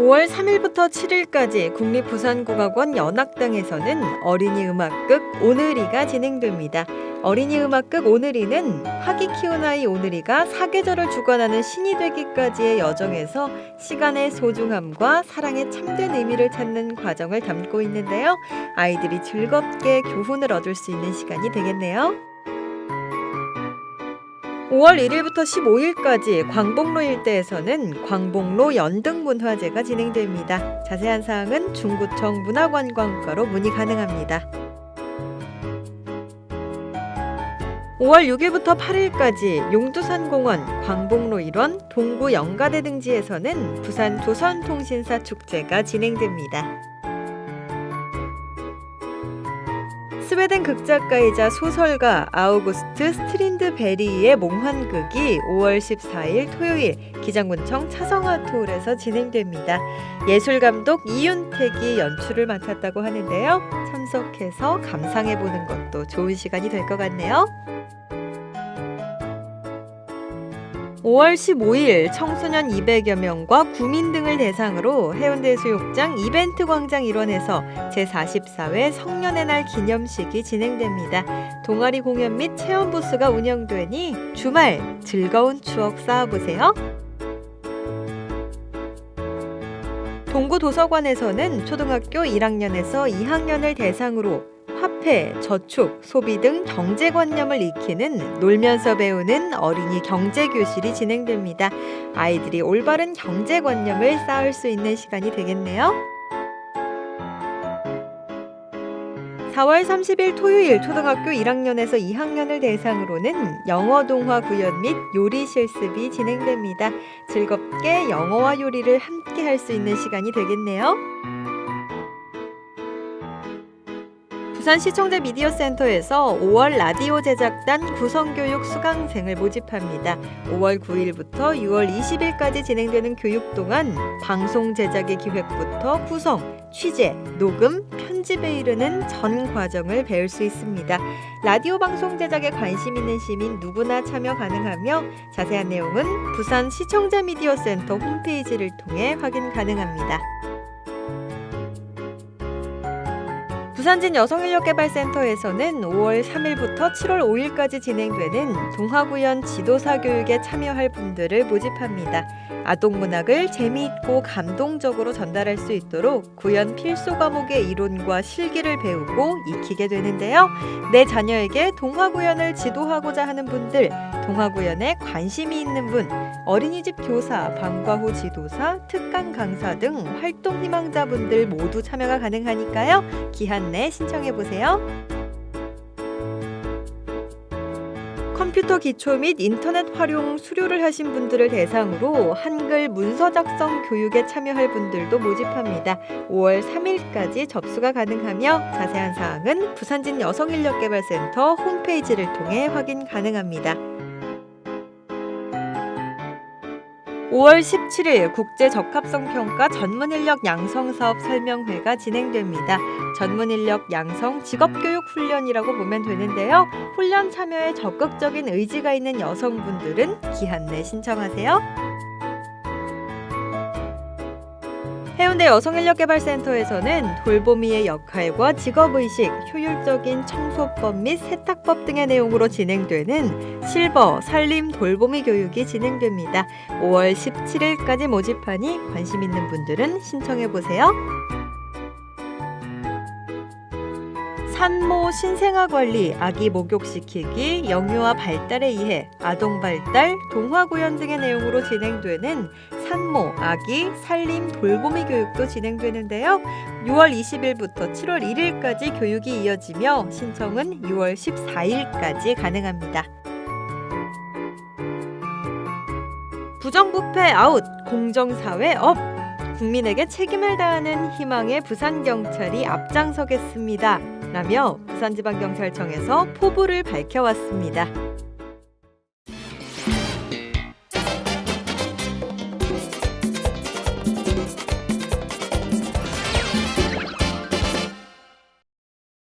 5월 3일부터 7일까지 국립부산국악원 연악당에서는 어린이 음악극 오늘이가 진행됩니다. 어린이 음악극 오늘이는 학이 키운 아이 오늘이가 사계절을 주관하는 신이 되기까지의 여정에서 시간의 소중함과 사랑의 참된 의미를 찾는 과정을 담고 있는데요. 아이들이 즐겁게 교훈을 얻을 수 있는 시간이 되겠네요. 5월 1일부터 15일까지 광복로 일대에서는 광복로 연등문화제가 진행됩니다. 자세한 사항은 중구청 문화관광과로 문의 가능합니다. 5월 6일부터 8일까지 용두산공원, 광복로 일원, 동구 영가대 등지에서는 부산 조선통신사 축제가 진행됩니다. 스웨덴 극작가이자 소설가 아우구스트 스트린드 베리의 몽환극이 5월 14일 토요일 기장군청 차성아트홀에서 진행됩니다. 예술감독 이윤택이 연출을 맡았다고 하는데요. 참석해서 감상해보는 것도 좋은 시간이 될 것 같네요. 5월 15일 청소년 200여 명과 구민 등을 대상으로 해운대해수욕장 이벤트 광장 일원에서 제44회 성년의 날 기념식이 진행됩니다. 동아리 공연 및 체험 부스가 운영되니 주말 즐거운 추억 쌓아보세요. 동구 도서관에서는 초등학교 1학년에서 2학년을 대상으로 화폐, 저축, 소비 등 경제관념을 익히는 놀면서 배우는 어린이 경제교실이 진행됩니다. 아이들이 올바른 경제관념을 쌓을 수 있는 시간이 되겠네요. 4월 30일 토요일 초등학교 1학년에서 2학년을 대상으로는 영어 동화 구연 및 요리 실습이 진행됩니다. 즐겁게 영어와 요리를 함께 할 수 있는 시간이 되겠네요. 부산시청자 미디어센터에서 5월 라디오 제작단 구성교육 수강생을 모집합니다. 5월 9일부터 6월 20일까지 진행되는 교육 동안 방송 제작의 기획부터 구성, 취재, 녹음, 편집에 이르는 전 과정을 배울 수 있습니다. 라디오 방송 제작에 관심 있는 시민 누구나 참여 가능하며 자세한 내용은 부산 시청자 미디어 센터 홈페이지를 통해 확인 가능합니다. 부산진 여성인력개발센터에서는 5월 3일부터 7월 5일까지 진행되는 동화구연 지도사 교육에 참여할 분들을 모집합니다. 아동문학을 재미있고 감동적으로 전달할 수 있도록 구연 필수 과목의 이론과 실기를 배우고 익히게 되는데요. 내 자녀에게 동화구연을 지도하고자 하는 분들, 동화구연에 관심이 있는 분, 어린이집 교사, 방과 후 지도사, 특강 강사 등 활동 희망자분들 모두 참여가 가능하니까요. 기한 내 신청해 보세요. 컴퓨터 기초 및 인터넷 활용 수료를 하신 분들을 대상으로 한글 문서 작성 교육에 참여할 분들도 모집합니다. 5월 3일까지 접수가 가능하며 자세한 사항은 부산진 여성인력개발센터 홈페이지를 통해 확인 가능합니다. 5월 17일 국제 적합성 평가 전문 인력 양성 사업 설명회가 진행됩니다. 전문 인력 양성 직업 교육 훈련이라고 보면 되는데요. 훈련 참여에 적극적인 의지가 있는 여성분들은 기한 내 신청하세요. 해운대 여성인력개발센터에서는 돌보미의 역할과 직업의식, 효율적인 청소법 및 세탁법 등의 내용으로 진행되는 실버 살림 돌보미 교육이 진행됩니다. 5월 17일까지 모집하니 관심 있는 분들은 신청해 보세요. 산모 신생아 관리, 아기 목욕시키기, 영유아 발달에 의해 아동 발달, 동화 구현 등의 내용으로 진행되는 산모, 아기, 살림, 돌보미 교육도 진행되는데요. 6월 20일부터 7월 1일까지 교육이 이어지며 신청은 6월 14일까지 가능합니다. 부정부패 아웃, 공정사회 업. 국민에게 책임을 다하는 희망의 부산경찰이 앞장서겠습니다. 라며 부산지방경찰청에서 포부를 밝혀왔습니다.